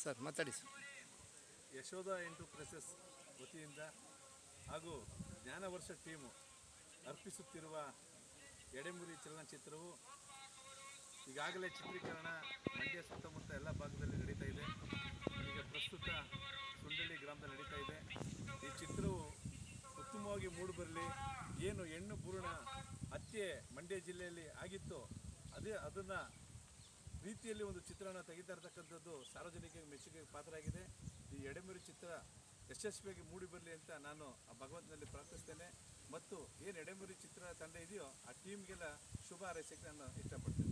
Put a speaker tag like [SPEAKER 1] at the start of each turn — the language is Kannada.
[SPEAKER 1] ಸರ್, ಮಾತಾಡಿ ಸರ್.
[SPEAKER 2] ಯಶೋಧ ಎಂಟು ಪ್ರೆಸಸ್ ವತಿಯಿಂದ ಹಾಗೂ ಜ್ಞಾನವರ್ಷ ಟೀಮು ಅರ್ಪಿಸುತ್ತಿರುವ ಎಡೆಮುರಿ ಚಲನಚಿತ್ರವು ಈಗಾಗಲೇ ಚಿತ್ರೀಕರಣ ಮಂಡ್ಯ ಸುತ್ತಮುತ್ತ ಎಲ್ಲ ಭಾಗದಲ್ಲಿ ನಡೀತಾ ಇದೆ. ಈಗ ಪ್ರಸ್ತುತ ಸುಂಡಳ್ಳಿ ಗ್ರಾಮದಲ್ಲಿ ನಡೀತಾ ಇದೆ. ಈ ಚಿತ್ರವು ಉತ್ತಮವಾಗಿ ಮೂಡಿಬರಲಿ ಏನು ಹೆಣ್ಣು ಭ್ರೂಣ ಹತ್ಯೆ ಮಂಡ್ಯ ಜಿಲ್ಲೆಯಲ್ಲಿ ಆಗಿತ್ತು ಅದೇ, ಅದನ್ನು ರೀತಿಯಲ್ಲಿ ಒಂದು ಚಿತ್ರನ ತೆಗಿತಾ ಇರತಕ್ಕಂಥದ್ದು ಸಾರ್ವಜನಿಕ ಮೆಚ್ಚುಗೆಗೆ ಪಾತ್ರವಾಗಿದೆ. ಈ ಎಡೆಮುರಿ ಚಿತ್ರ ಯಶಸ್ವಿಯಾಗಿ ಮೂಡಿ ಬರಲಿ ಅಂತ ನಾನು ಆ ಭಗವಂತನಲ್ಲಿ ಪ್ರಾರ್ಥಿಸ್ತೇನೆ. ಮತ್ತು ಏನು ಎಡೆಮುರಿ ಚಿತ್ರ ತಂಡ ಇದೆಯೋ ಆ ಟೀಮ್ಗೆಲ್ಲ ಶುಭ ಹಾರೈಸಕ್ಕೆ ನಾನು ಇಷ್ಟಪಡ್ತೇನೆ.